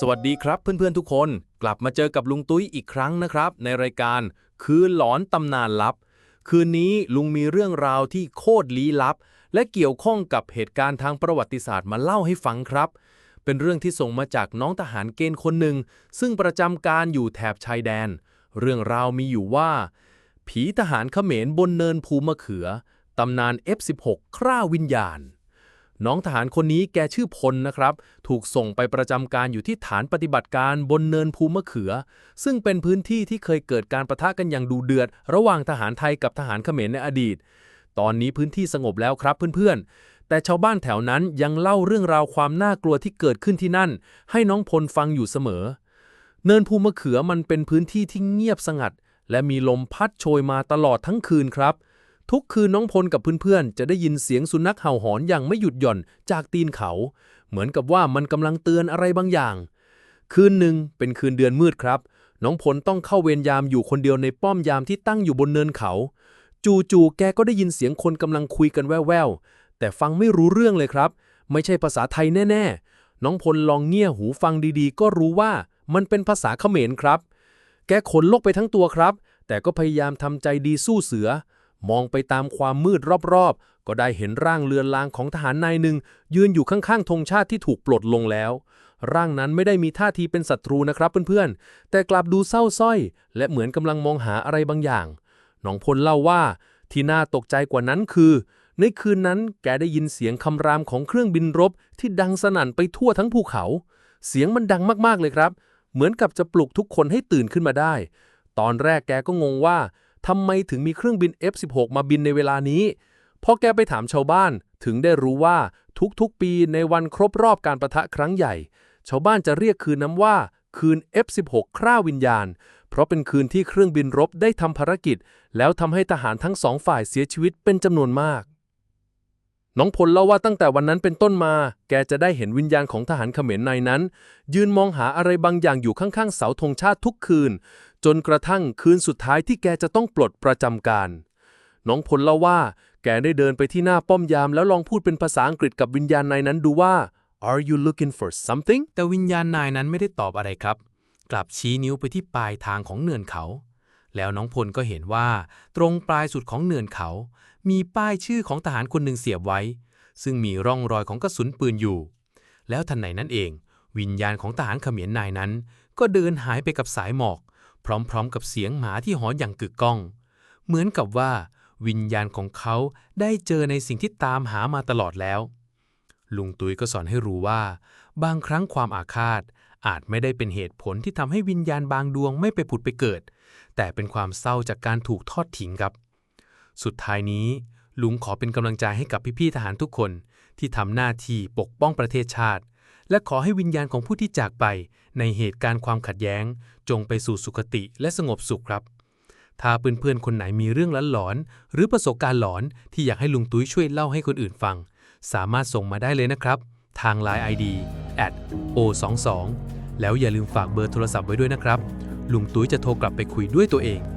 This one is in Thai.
สวัสดีครับเพื่อนๆทุกคน กลับมาเจอกับลุงตุ้ยอีกครั้งนะครับ ในรายการคืนหลอนตำนานลับ คืนนี้ลุงมีเรื่องราวที่โคตรลี้ลับ และเกี่ยวข้องกับเหตุการณ์ทางประวัติศาสตร์มาเล่าให้ฟังครับ เป็นเรื่องที่ส่งมาจากน้องทหารเกณฑ์คนหนึ่ง ซึ่งประจำการอยู่แถบชายแดน เรื่องราวมีอยู่ว่า ผีทหารเขมรบนเนินภูมะเขือตำนาน F16 คร่าวิญญาณ น้องทหารคนนี้แกชื่อพลนะครับ ถูกส่งไปประจำการอยู่ที่ฐานปฏิบัติการบนเนินภูมะเขือ ซึ่งเป็นพื้นที่ที่เคยเกิดการประทะกันอย่างดูเดือด ระหว่างทหารไทยกับทหารเขมรในอดีต ตอนนี้พื้นที่สงบแล้วครับเพื่อนๆ แต่ชาวบ้านแถวนั้นยังเล่าเรื่องราวความน่ากลัวที่เกิดขึ้นที่นั่น ให้น้องพลฟังอยู่เสมอ เนินภูมะเขือมันเป็นพื้นที่ที่เงียบสงัด และมีลมพัดโชยมาตลอดทั้งคืนครับ ทุกคืนน้องพลกับเพื่อนๆ จะได้ยินเสียงสุนัขเห่าหอนอย่างไม่หยุดหย่อนจากตีนเขา เหมือนกับว่ามันกำลังเตือนอะไรบางอย่าง คืนหนึ่งเป็นคืนเดือนมืดครับ น้องพลต้องเข้าเวรยามอยู่คนเดียวในป้อมยามที่ตั้งอยู่บนเนินเขา จู่ๆแกก็ได้ยินเสียงคนกำลังคุยกันแว่วๆ แต่ฟังไม่รู้เรื่องเลยครับ ไม่ใช่ภาษาไทยแน่ๆ น้องพลลองเงี่ยหูฟังดีๆ ก็รู้ว่ามันเป็นภาษาเขมรครับ แกขนลุกไปทั้งตัวครับ แต่ก็พยายามทำใจดีสู้เสือ มองไปตามความมืดรอบๆ ก็ได้เห็นร่างเลือนลางของทหารนายหนึ่ง ยืนอยู่ข้างๆธงชาติที่ถูกปลดลงแล้ว ร่างนั้นไม่ได้มีท่าทีเป็นศัตรูนะครับเพื่อนๆ แต่กลับดูเศร้าส้อย และเหมือนกำลังมองหาอะไรบางอย่าง น้องพลเล่าว่า ที่น่าตกใจกว่านั้นคือ ในคืนนั้นแกได้ยินเสียงคำรามของเครื่องบินรบ ที่ดังสนั่นไปทั่วทั้งภูเขา เสียงมันดังมากๆเลยครับ เหมือนกับจะปลุกทุกคนให้ตื่นขึ้นมาได้ ตอนแรกแกก็งงว่า ทำไมถึงมีเครื่องบิน F16 มาบินในเวลานี้พอแกไปถามชาวบ้านถึงได้รู้ว่าทุกๆปีในวันครบรอบการประทะครั้งใหญ่ ชาวบ้านจะเรียกคืนนั้นว่า คืน F16 คร่าวิญญาณ เพราะเป็นคืนที่เครื่องบินรบได้ทำภารกิจ แล้วทำให้ทหารทั้งสองฝ่ายเสียชีวิตเป็นจำนวนมาก น้องพลเล่าว่าตั้งแต่วันนั้นเป็นต้นมา แกจะได้เห็นวิญญาณของทหารเขมรนายนั้น ยืนมองหาอะไรบางอย่างอยู่ข้างๆเสาธงชาติทุกคืน จนกระทั่งคืนสุดท้ายที่แกจะต้องปลดประจำการ น้องพลเล่าว่า แกได้เดินไปที่หน้าป้อมยามแล้วลองพูดเป็นภาษาอังกฤษกับวิญญาณนายนั้นดูว่า Are you looking for something แต่วิญญาณนายนั้นไม่ได้ตอบอะไรครับ กลับชี้นิ้วไปที่ปลายทางของเนินเขา แล้วน้องพลก็เห็นว่า ตรงปลายสุดของเนินเขา มีป้ายชื่อของทหารคนหนึ่งเสียบไว้ ซึ่งมีร่องรอยของกระสุนปืนอยู่ แล้วทันใดนั้นเอง วิญญาณของทหารเขมรนายนั้น ก็เดินหายไปกับสายหมอก พร้อมๆกับเสียงหมาที่หอนอย่างกึกก้อง เหมือนกับว่า วิญญาณของเขาได้เจอในสิ่งที่ตามหามาตลอดแล้ว ลุงตุ้ยก็สอนให้รู้ว่า บางครั้งความอาฆาตอาจไม่ได้เป็นเหตุผลที่ทำให้วิญญาณบางดวงไม่ไปผุดไปเกิด แต่เป็นความเศร้าจากการถูกทอดทิ้งครับ สุดท้ายนี้ ลุงขอเป็นกำลังใจให้กับพี่ๆทหารทุกคน ที่ทำหน้าที่ปกป้องประเทศชาติ และขอให้วิญญาณของผู้ที่จากไป ในเหตุการณ์ความขัดแย้ง จงไปสู่สุขติและสงบสุขครับ ถ้าเพื่อนๆคนไหนมีเรื่องหลอนๆหรือประสบการณ์หลอนที่อยากให้ลุงตุ้ยช่วยเล่าให้คนอื่นฟัง สามารถส่งมาได้เลยนะครับ ทาง Line ID @o22 แล้วอย่าลืมฝากเบอร์โทรศัพท์ไว้ด้วยนะครับ ลุงตุ้ยจะโทรกลับไปคุยด้วยตัวเอง